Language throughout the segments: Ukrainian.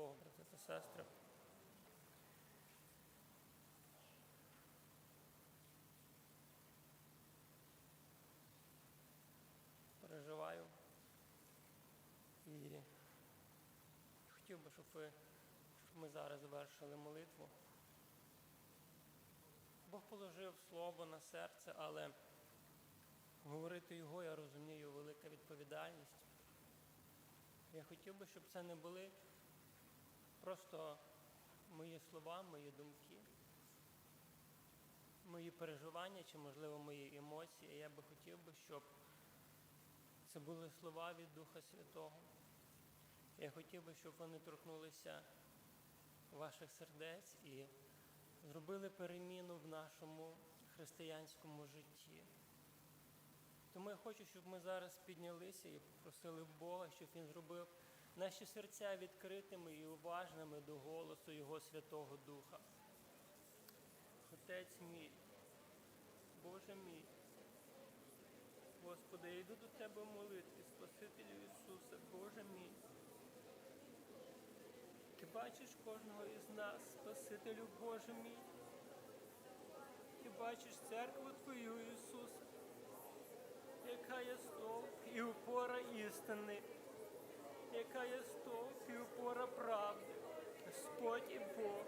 Богу, брати та сестри. Переживаю. І хотів би, щоб ви щоб ми зараз завершили молитву. Бог положив слово на серце, але говорити його, я розумію, велика відповідальність. Я хотів би, щоб це не були просто мої слова, мої думки, мої переживання чи, можливо, мої емоції. Я би хотів би, щоб це були слова від Духа Святого. Я хотів би, щоб вони торкнулися ваших сердець і зробили переміну в нашому християнському житті. Тому я хочу, щоб ми зараз піднялися і попросили Бога, щоб Він зробив наші серця відкритими і уважними до голосу Його Святого Духа. Отець мій, Боже мій, Господи, я йду до Тебе в молитві, Спасителю Ісусе, Боже мій. Ти бачиш кожного із нас, Спасителю Боже мій. Ти бачиш церкву Твою, Ісус, яка є стовп і опора істини, яка є стовп і опора правди, Господь і Бог.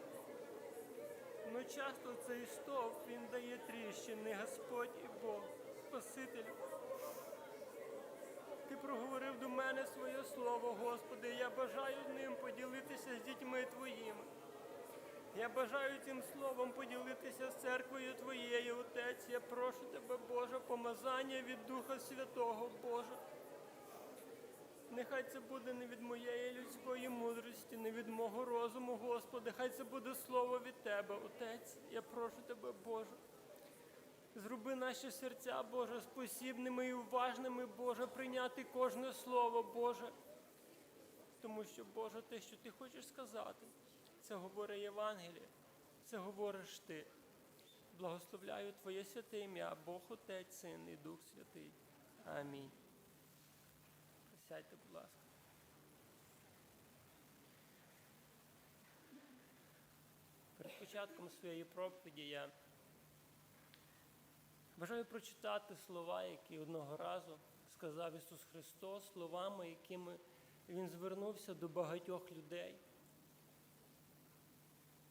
Ну часто цей стовп він дає тріщини, Господь і Бог, Спасителю. Ти проговорив до мене своє слово, Господи. Я бажаю ним поділитися з дітьми Твоїми. Я бажаю цим словом поділитися з церквою Твоєю, Отець. Я прошу Тебе, Боже, помазання від Духа Святого, Боже. Нехай це буде не від моєї людської мудрості, не від мого розуму, Господи. Хай це буде слово від Тебе, Отець. Я прошу Тебе, Боже. Зроби наші серця, Боже, спосібними і уважними, Боже, прийняти кожне слово, Боже. Тому що, Боже, те, що Ти хочеш сказати, це говорить Євангеліє, це говориш Ти. Благословляю Твоє святе ім'я, Бог Отець, Син і Дух Святий. Амінь. Присядьте, будь ласка. Перед початком своєї проповіді я Бажаю прочитати слова, які одного разу сказав Ісус Христос, словами, якими Він звернувся до багатьох людей.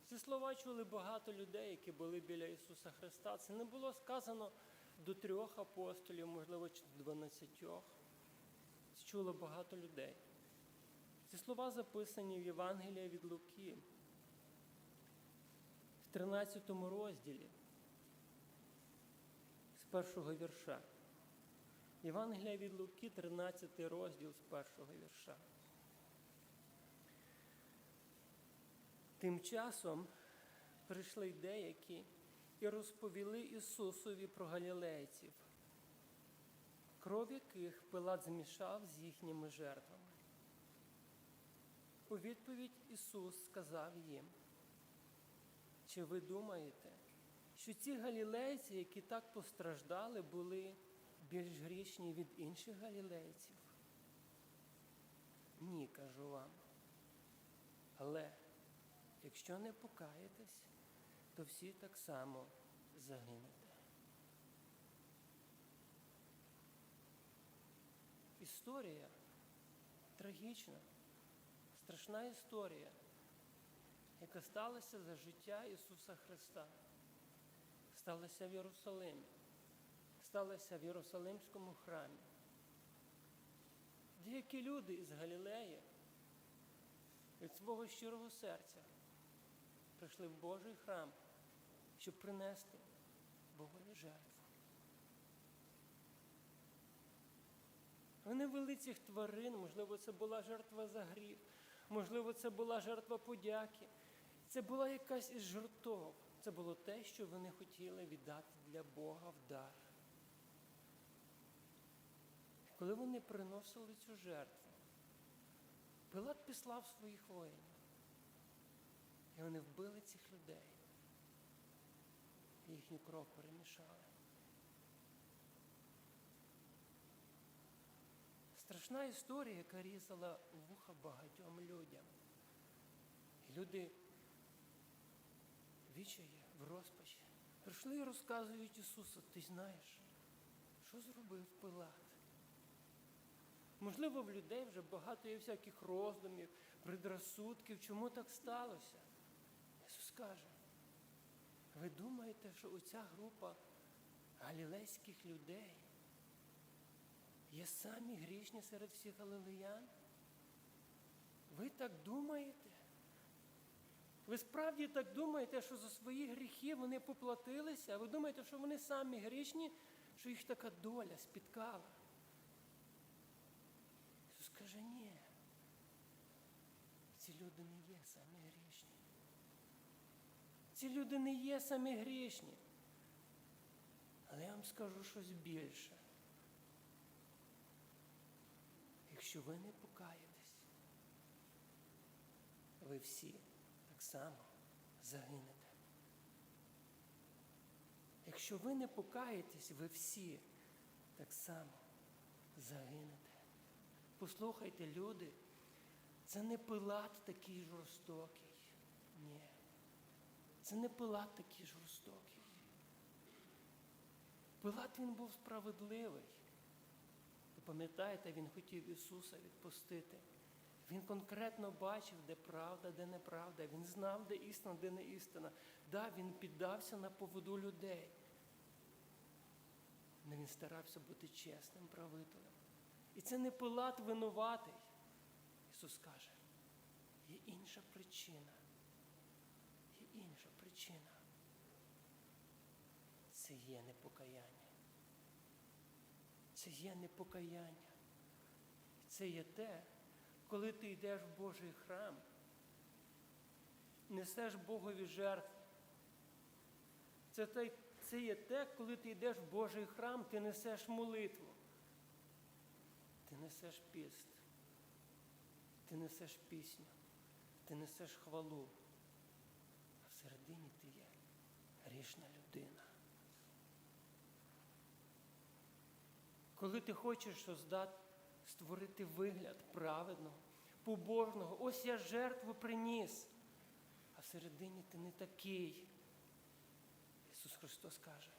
Ці слова чули багато людей, які були біля Ісуса Христа. Це не було сказано до трьох апостолів, можливо, чи до дванадцятьох. Чуло багато людей. Ці слова записані в Євангелії від Луки в 13 розділі з першого вірша. Євангелія від Луки, 13 розділ з першого вірша. Тим часом прийшли деякі і розповіли Ісусові про галілейців, кров яких Пилат змішав з їхніми жертвами. У відповідь Ісус сказав їм, чи ви думаєте, що ці галілейці, які так постраждали, були більш грішні від інших галілейців? Ні, кажу вам. Але якщо не покаєтесь, то всі так само загинете. Історія трагічна, страшна історія, яка сталася за життя Ісуса Христа сталося в Єрусалимі, сталося в Єрусалимському храмі. Деякі люди із Галілеї від свого щирого серця прийшли в Божий храм, щоб принести Богові жертву. Вони вели цих тварин, можливо, це була жертва за гріх, можливо, це була жертва подяки. Це була якась із жертов. Це було те, що вони хотіли віддати для Бога в дар. Коли вони приносили цю жертву, Пилат післав своїх воїнів. І вони вбили цих людей. Їхню кров перемішали. Страшна історія, яка різала вуха багатьом людям. Люди вічає в розпачі. Прийшли і розказують Ісусу, ти знаєш, що зробив Пилат? Можливо, в людей вже багато є всяких роздумів, предрассудків, чому так сталося. Ісус каже, ви думаєте, що оця група галілейських людей є самі грішні серед всіх галилеян? Ви так думаєте? Ви справді так думаєте, що за свої гріхи вони поплатилися? Ви думаєте, що вони самі грішні, що їх така доля спіткала? Ісус каже, ні. Ці люди не є самі грішні. Ці люди не є самі грішні. Але я вам скажу щось більше. Якщо ви не покаєтесь, ви всі так само загинете. Якщо ви не покаєтесь, ви всі так само загинете. Послухайте, люди, це не Пилат такий жорстокий. Ні. Це не Пилат такий жорстокий. Пилат він був справедливий. Пам'ятаєте, він хотів Ісуса відпустити. Він конкретно бачив, де правда, де неправда. Він знав, де істина, де не істина. Да, він піддався на поводу людей. Але він старався бути чесним правителем. І це не Пилат винуватий. Ісус каже, є інша причина. Є інша причина. Це є непокаяння. Це є непокаяння. Це є те, коли ти йдеш в Божий храм, несеш Богові жертву. Це, те, це є те, коли ти йдеш в Божий храм, ти несеш молитву. Ти несеш піст, ти несеш пісню, ти несеш хвалу, а всередині ти є грішна людина. Коли ти хочеш создати, створити вигляд праведного, побожного, ось я жертву приніс, а всередині ти не такий. Ісус Христос каже,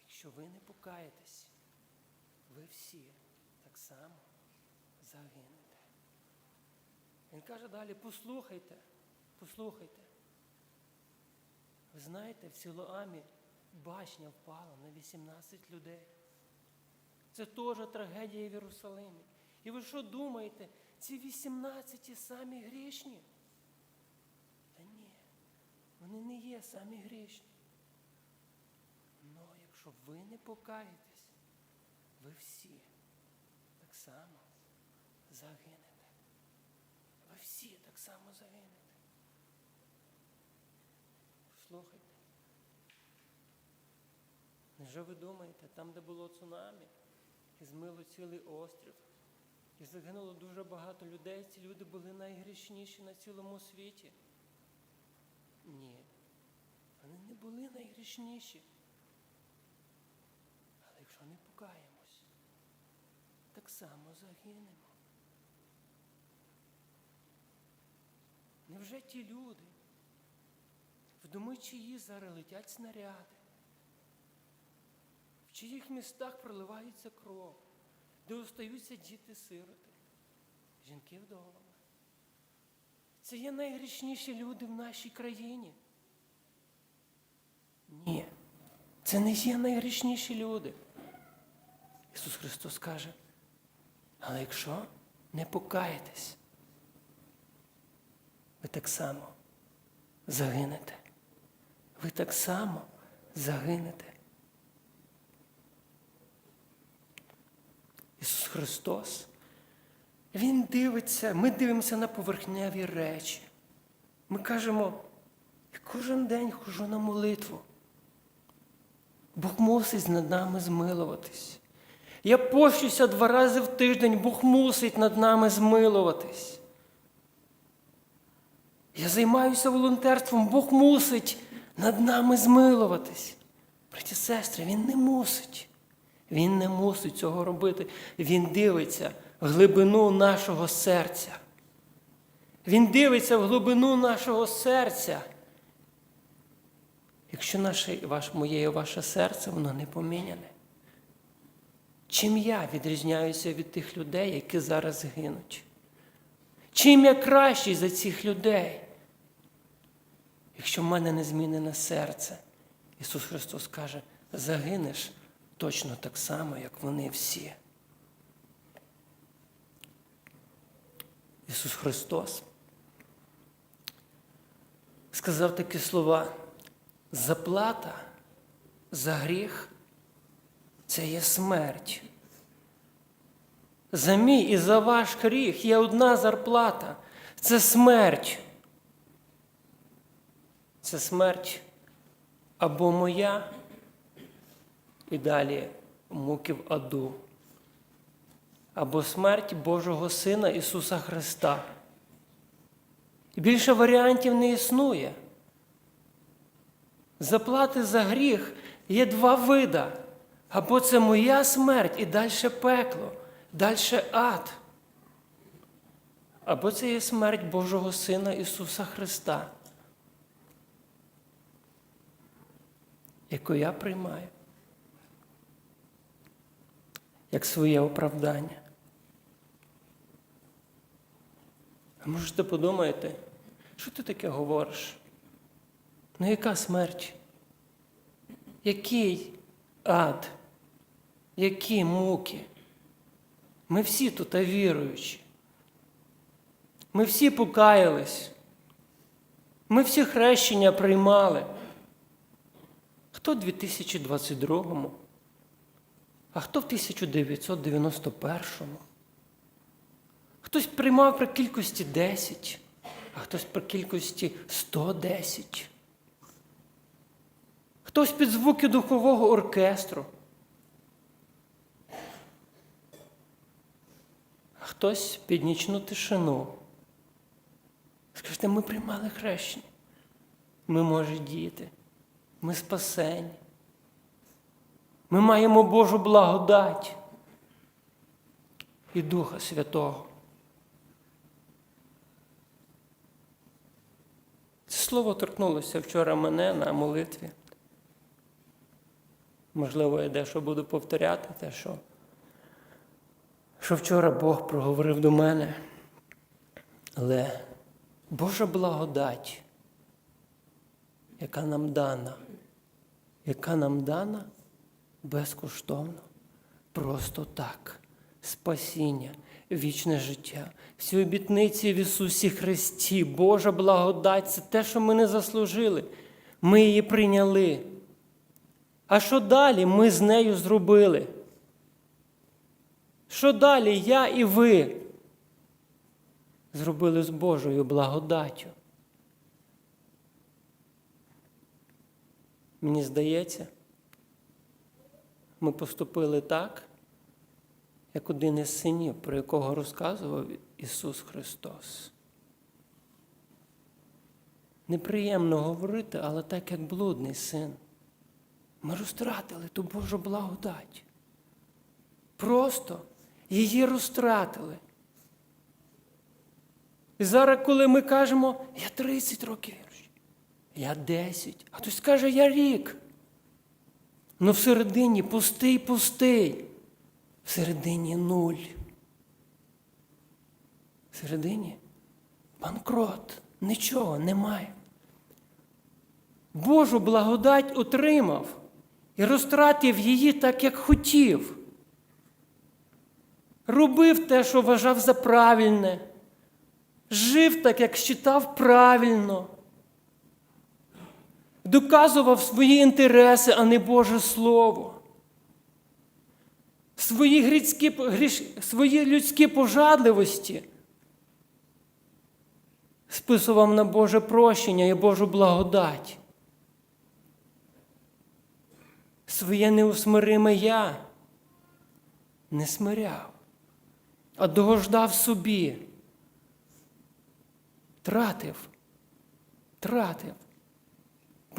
якщо ви не покаєтесь, ви всі так само загинете. Він каже далі, послухайте, послухайте. Ви знаєте, в Сілоамі башня впала на 18 людей. Це теж трагедія в Єрусалимі. І ви що думаєте, ці 18 самі грішні? Та ні, вони не є самі грішні. Ну, якщо ви не покаєтесь, ви всі так само загинете. Ви всі так само загинете. Слухайте. Невже ви думаєте, там, де було цунамі, і змило цілий острів, і загинуло дуже багато людей, ці люди були найгрішніші на цілому світі? Ні. Вони не були найгрішніші. Але якщо не покаємось, так само загинемо. Невже ті люди, в доми чиї зараз летять снаряди, чиїх містах проливається кров, де остаються діти-сироти, жінки вдовами? Це є найгрішніші люди в нашій країні. Ні, це не є найгрішніші люди. Ісус Христос каже, але якщо не покаєтесь, ви так само загинете. Ви так само загинете. Ісус Христос, Він дивиться, ми дивимося на поверхневі речі. Ми кажемо, я кожен день хожу на молитву. Бог мусить над нами змилуватись. Я пощуся два рази в тиждень, Бог мусить над нами змилуватись. Я займаюся волонтерством, Бог мусить над нами змилуватись. Браті сестри, Він не мусить. Він не мусить цього робити. Він дивиться в глибину нашого серця. Він дивиться в глибину нашого серця. Якщо наше, ваш, моє і ваше серце, воно не поміняне. Чим я відрізняюся від тих людей, які зараз гинуть? Чим я кращий за цих людей? Якщо в мене не змінене серце, Ісус Христос каже, загинеш точно так само, як вони всі. Ісус Христос сказав такі слова. Заплата за гріх це є смерть. За мій і за ваш гріх є одна зарплата це смерть. Це смерть або моя, і далі муки в аду, або смерть Божого Сина Ісуса Христа. І більше варіантів не існує. Заплати за гріх є два вида. Або це моя смерть і далі пекло, далі ад. Або це є смерть Божого Сина Ісуса Христа, яку я приймаю як своє оправдання. А може ти подумаєте, що ти таке говориш? Ну яка смерть? Який ад? Які муки? Ми всі тут віруючі. Ми всі покаялись. Ми всі хрещення приймали. Хто в 2022-му, а хто в 1991-му? Хтось приймав при кількості 10, а хтось при кількості 110. Хтось під звуки духового оркестру. А хтось під нічну тишину. Скажете, ми приймали хрещення. Ми може діти, ми спасені. Ми маємо Божу благодать і Духа Святого. Це слово торкнулося вчора мене на молитві. Можливо, я дещо буду повторяти те, що, що вчора Бог проговорив до мене. Але Божа благодать, яка нам дана, яка нам дана безкоштовно, просто так, спасіння, вічне життя, всі обітниці в Ісусі Христі, Божа благодать це те, що ми не заслужили. Ми її прийняли. А що далі ми з нею зробили? Що далі я і ви зробили з Божою благодаттю? Мені здається, ми поступили так, як один із синів, про якого розказував Ісус Христос. Неприємно говорити, але так як блудний син. Ми розтратили ту Божу благодать. Просто її розтратили. І зараз, коли ми кажемо, я 30 років я 10, а хтось скаже, я рік. Ну всередині пустий, пустий. Всередині нуль. Всередині банкрот. Нічого немає. Божу благодать отримав і розтратив її так, як хотів. Робив те, що вважав за правильне, жив так, як считав правильно, доказував свої інтереси, а не Боже Слово. Свої, грицькі, гріш, свої людські пожадливості списував на Боже прощення і Божу благодать. Своє неусмириме я не смиряв, а догождав собі, тратив, тратив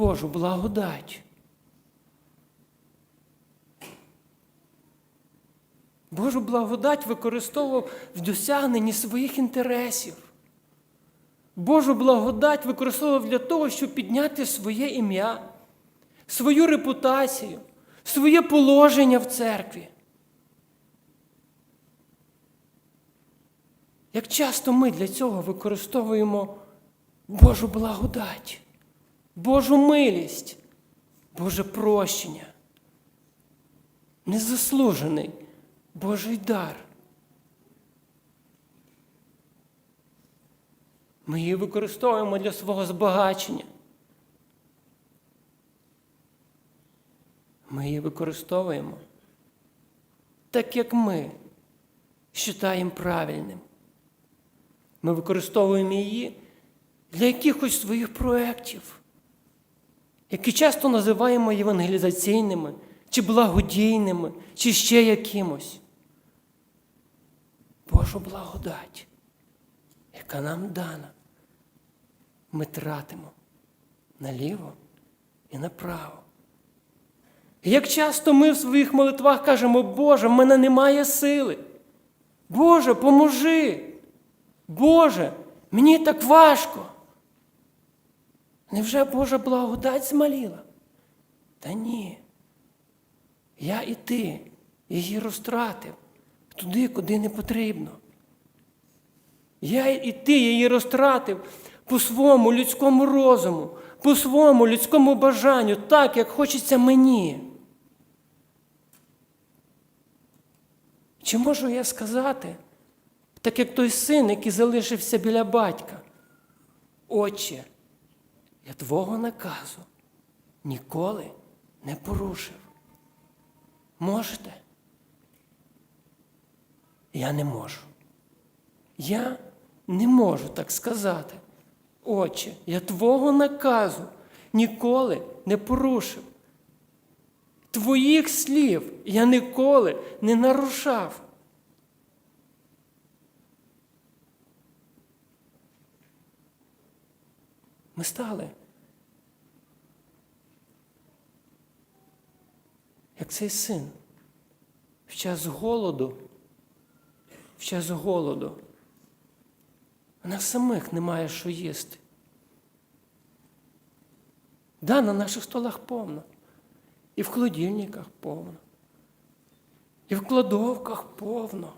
Божу благодать. Божу благодать використовував в досягненні своїх інтересів. Божу благодать використовував для того, щоб підняти своє ім'я, свою репутацію, своє положення в церкві. Як часто ми для цього використовуємо Божу благодать, Божу милість, Боже прощення, незаслужений Божий дар. Ми її використовуємо для свого збагачення. Ми її використовуємо так, як ми вважаємо правильним. Ми використовуємо її для якихось своїх проєктів, які часто називаємо євангелізаційними, чи благодійними, чи ще якимось. Божу благодать, яка нам дана, ми тратимо наліво і направо. Як часто ми в своїх молитвах кажемо, Боже, в мене немає сили. Боже, поможи. Боже, мені так важко. Невже Божа благодать змаліла? Та ні. Я і ти її розтратив туди, куди не потрібно. Я і ти її розтратив по своєму людському розуму, по своєму людському бажанню, так, як хочеться мені. Чи можу я сказати, так як той син, який залишився біля батька, Отче, я твого наказу ніколи не порушив. Можете? Я не можу. Я не можу так сказати. Отче, я твого наказу ніколи не порушив. Твоїх слів я ніколи не нарушав. Ми стали. Як цей син в час голоду, в час голоду, у нас самих немає що їсти. Да, на наших столах повно. І в холодильниках повно. І в кладовках повно.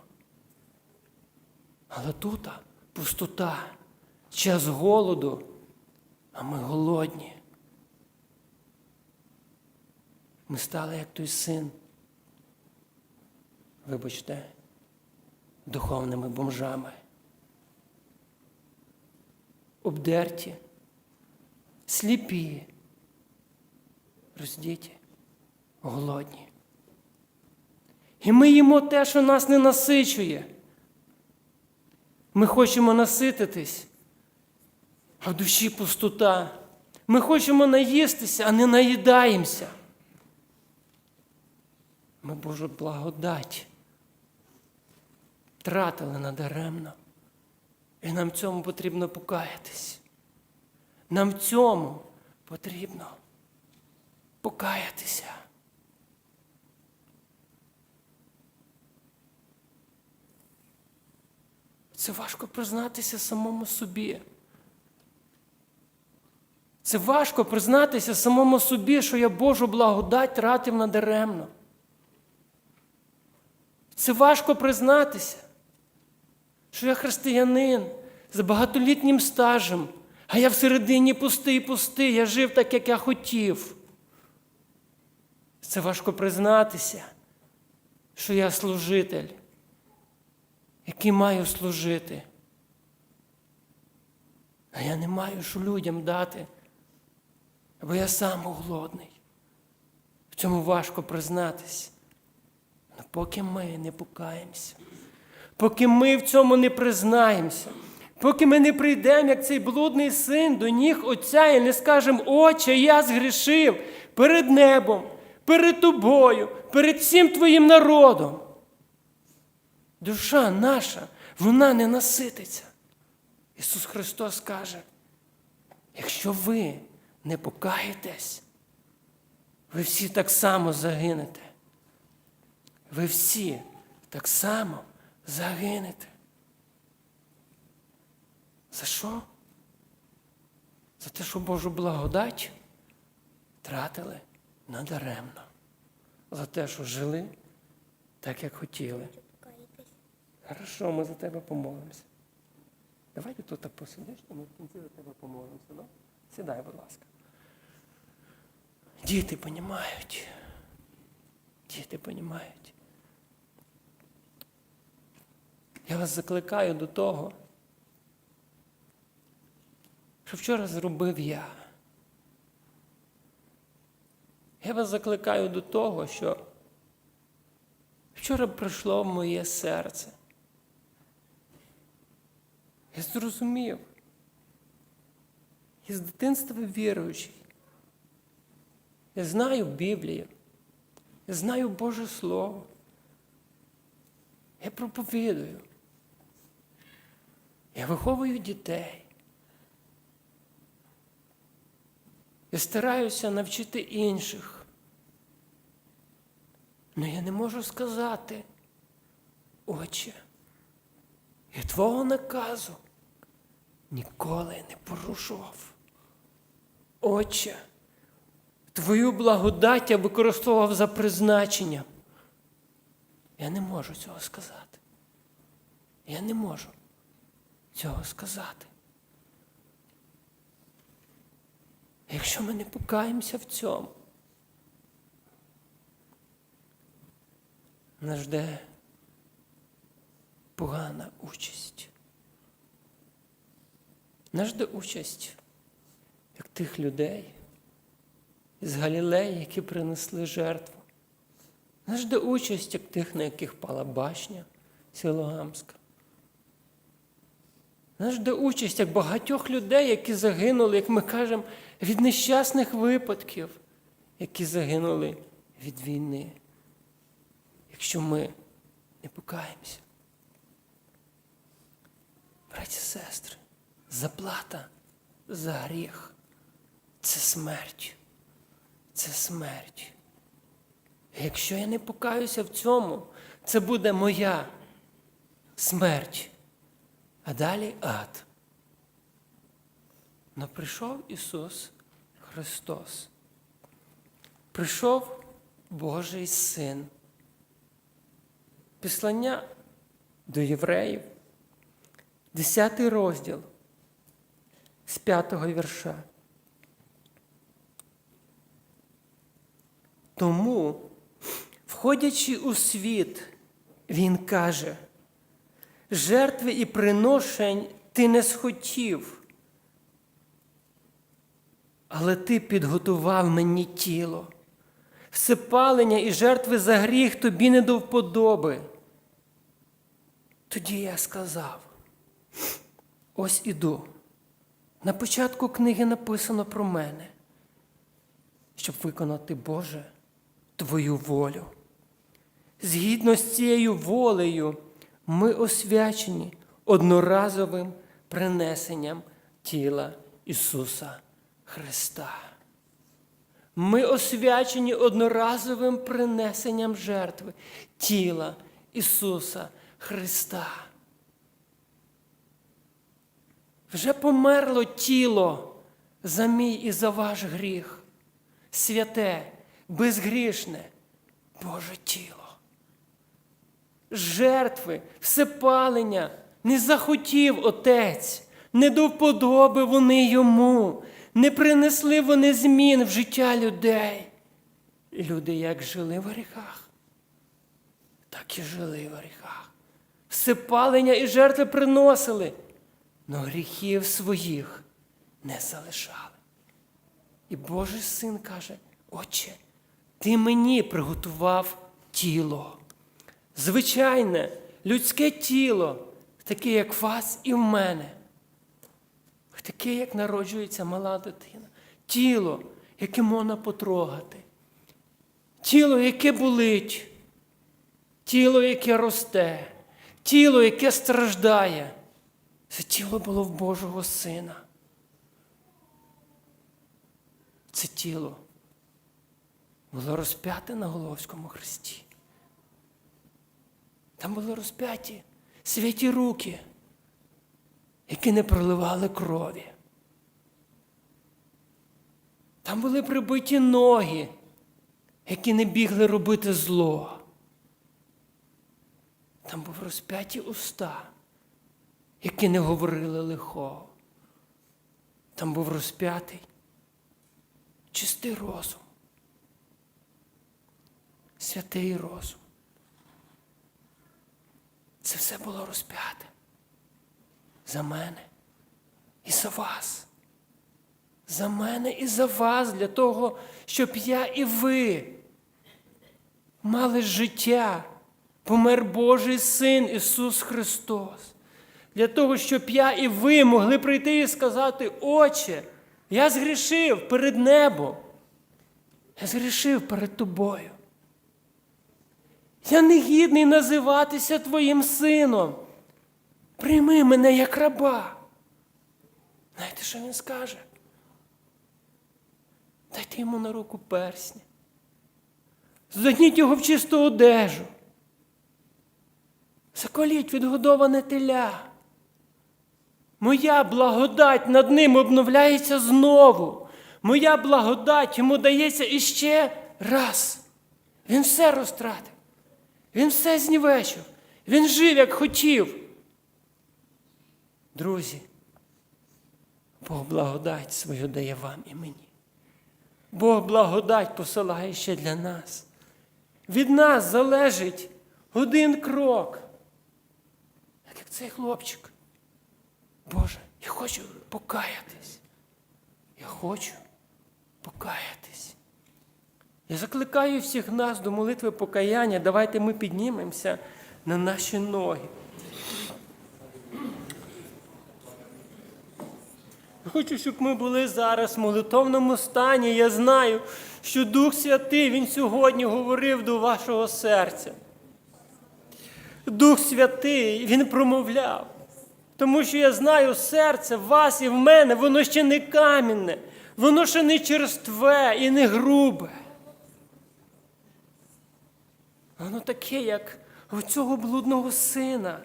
Але тут пустота, час голоду, а ми голодні. Ми стали як той син. Вибачте, духовними бомжами. Обдерті, сліпі, роздіті, голодні. І ми їмо те, що нас не насичує. Ми хочемо насититись, а в душі пустота. Ми хочемо наїстися, а не наїдаємося. Ми Божу благодать тратили надаремно. І нам в цьому потрібно покаятись. Нам в цьому потрібно покаятися. Це важко признатися самому собі. Це важко признатися самому собі, що я Божу благодать тратив надаремно. Це важко признатися, що я християнин з багатолітнім стажем, а я всередині пустий пустий, я жив так, як я хотів. Це важко признатися, що я служитель, який маю служити. А я не маю що людям дати, бо я сам голодний. В цьому важко признатися. Але поки ми не покаємося, поки ми в цьому не признаємося, поки ми не прийдемо, як цей блудний син до ніг Отця і не скажемо, Отче, я згрішив перед небом, перед тобою, перед всім твоїм народом. Душа наша, вона не насититься. Ісус Христос каже, якщо ви не покаєтесь, ви всі так само загинете. Ви всі так само загинете. За що? за те, що Божу благодать тратили надаремно. За те, що жили так, як хотіли. Хорошо, ми за тебе помолимося. Давай ти тут посидиш, і ми в кінці за тебе помолимося. Да? Сідай, будь ласка. Діти понімають. Діти понімають. Я вас закликаю до того, що вчора зробив я. Я вас закликаю до того, що вчора прийшло в моє серце. Я зрозумів. Я з дитинства віруючий. Я знаю Біблію. Я знаю Боже Слово. Я проповідую. Я виховую дітей. Я стараюся навчити інших. Але я не можу сказати, Отче, я твого наказу ніколи не порушував. Отче, твою благодать я використовував за призначенням. Я не можу цього сказати. Я не можу цього сказати. Якщо ми не покаємося в цьому, нас жде погана участь. Нас жде участь, як тих людей з Галілеї, які принесли жертву. Нас жде участь, як тих, на яких пала башня Сілогамська. Нас жде участь, як багатьох людей, які загинули, як ми кажемо, від нещасних випадків, які загинули від війни, якщо ми не покаємося. Браті сестри, заплата за гріх це смерть. Це смерть. Якщо я не покаюся в цьому, це буде моя смерть. А далі ад. Но прийшов Ісус Христос. Прийшов Божий Син. Післання до євреїв, 10 розділ з 5 вірша. Тому, входячи у світ, Він каже, жертви і приношень ти не схотів, але ти підготував мені тіло. Всипалення і жертви за гріх тобі не до вподоби. Тоді я сказав: ось іду. На початку книги написано про мене, щоб виконати Боже Твою волю. Згідно з цією волею, ми освячені одноразовим принесенням тіла Ісуса Христа. Ми освячені одноразовим принесенням жертви тіла Ісуса Христа. Вже померло тіло за мій і за ваш гріх, святе, безгрішне Боже тіло. Жертви, всепалення не захотів Отець, не до вподоби вони йому, не принесли вони змін в життя людей. Люди як жили в гріхах, так і жили в гріхах. Всепалення і жертви приносили, но гріхів своїх не залишали. І Божий син каже: Отче, ти мені приготував тіло. Звичайне, людське тіло, таке, як вас і в мене. Таке, як народжується мала дитина. Тіло, яке можна потрогати. Тіло, яке болить. Тіло, яке росте. Тіло, яке страждає. Це тіло було в Божого Сина. Це тіло було розп'яте на Головському хресті. Там були розп'яті святі руки, які не проливали крові. Там були прибиті ноги, які не бігли робити зло. Там був розп'яті уста, які не говорили лихого. Там був розп'ятий чистий розум, святий розум. Це все було розп'яте за мене і за вас. За мене і за вас, для того, щоб я і ви мали життя, помер Божий Син Ісус Христос. Для того, щоб я і ви могли прийти і сказати, Отче, я згрішив перед небом. Я згрішив перед тобою. Я не гідний називатися твоїм сином. Прийми мене як раба. Знаєте, що він скаже? Дайте йому на руку персня. Задніть його в чисту одежу. Заколіть відгодоване теля. Моя благодать над ним обновляється знову. Моя благодать йому дається іще раз. Він все розтратив. Він все знівечив. Він жив, як хотів. Друзі, Бог благодать свою дає вам і мені. Бог благодать посилає ще для нас. Від нас залежить один крок. Так як цей хлопчик. Боже, я хочу покаятись. Я хочу покаятись. Я закликаю всіх нас до молитви покаяння. Давайте ми піднімемося на наші ноги. Хочу, щоб ми були зараз в молитовному стані. Я знаю, що Дух Святий Він сьогодні говорив до вашого серця. Дух Святий, Він промовляв. Тому що я знаю серце вас і в мене, воно ще не камінне, воно ще не черстве і не грубе. Воно таке, як у цього блудного сина,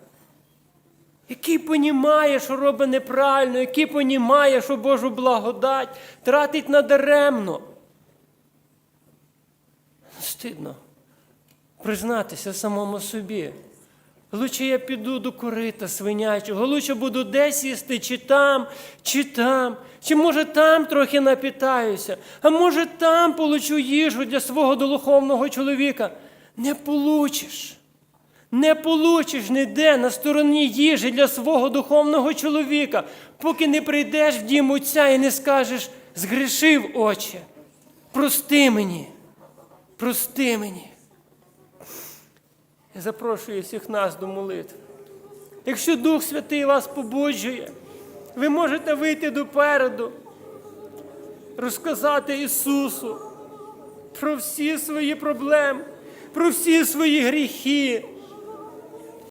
який понімає, що робить неправильно, який понімає, що Божу благодать тратить надаремно. Стидно признатися самому собі. Лучше я піду до корита свинячого, лучше буду десь їсти, чи там, чи там, чи може там трохи напітаюся, а може там получу їжу для свого духовного чоловіка. Не получиш. Не получиш ніде на стороні їжі для свого духовного чоловіка, поки не прийдеш в дім отця і не скажеш згрішив, Отче, прости мені, прости мені. Я запрошую всіх нас до молитви. Якщо Дух Святий вас побуджує, ви можете вийти допереду, розказати Ісусу про всі свої проблеми, про всі свої гріхи,